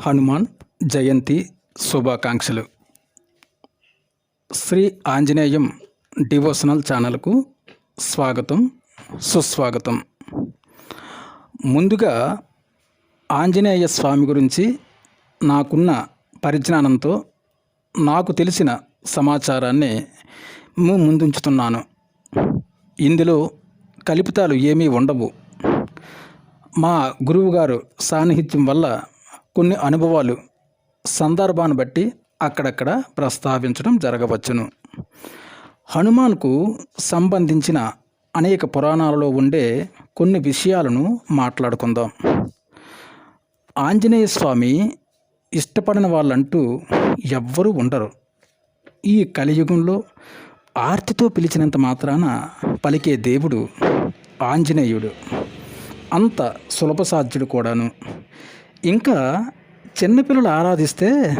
హనుమాన్ జయంతి శుభాకాంక్షలు. శ్రీ ఆంజనేయం డివోషనల్ ఛానల్కు స్వాగతం సుస్వాగతం. ముందుగా ఆంజనేయ స్వామి గురించి నాకున్న పరిజ్ఞానంతో నాకు తెలిసిన సమాచారాన్ని ముందుంచుతున్నాను. ఇందులో కల్పితాలు ఏమీ ఉండవు. మా గురువుగారు సాన్నిహిత్యం వల్ల కొన్ని అనుభవాలు సందర్భాన్ని బట్టి అక్కడక్కడ ప్రస్తావించడం జరగవచ్చును. హనుమాన్కు సంబంధించిన అనేక పురాణాలలో ఉండే కొన్ని విషయాలను మాట్లాడుకుందాం. ఆంజనేయ స్వామి ఇష్టపడిన వాళ్ళంటూ ఎవ్వరూ ఉండరు. ఈ కలియుగంలో ఆర్తితో పిలిచినంత మాత్రాన పలికే దేవుడు ఆంజనేయుడు. అంత సులభ సాధ్యుడు కూడాను. ఇంకా చిన్నపిల్లలు ఆరాధిస్తే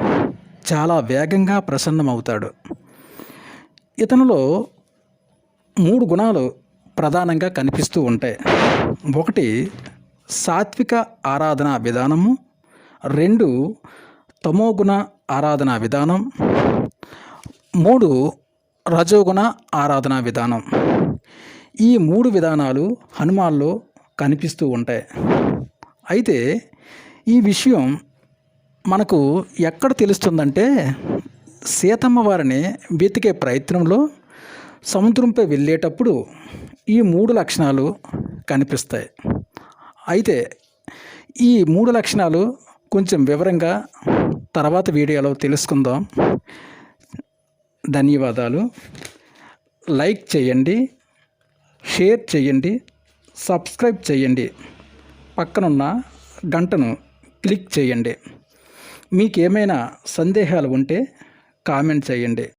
చాలా వేగంగా ప్రసన్నమవుతాడు. ఇతనిలో మూడు గుణాలు ప్రధానంగా కనిపిస్తూ ఉంటాయి. ఒకటి సాత్విక ఆరాధనా విధానము. రెండు తమోగుణ ఆరాధనా విధానం. మూడు రజోగుణ ఆరాధనా విధానం. ఈ మూడు విధానాలు హనుమాన్లో కనిపిస్తూ ఉంటాయి. అయితే ఈ విషయం మనకు ఎక్కడ తెలుస్తుందంటే సీతమ్మ వారిని వెతికే ప్రయత్నంలో సముద్రంపై వెళ్ళేటప్పుడు ఈ మూడు లక్షణాలు కనిపిస్తాయి. అయితే ఈ మూడు లక్షణాలు కొంచెం వివరంగా తర్వాత వీడియోలో తెలుసుకుందాం. ధన్యవాదాలు. లైక్ చేయండి షేర్ చేయండి సబ్స్క్రైబ్ చేయండి. పక్కనున్న గంటను క్లిక్ చేయండి. మీకు ఏమైనా సందేహాలు ఉంటే కామెంట్ చేయండి.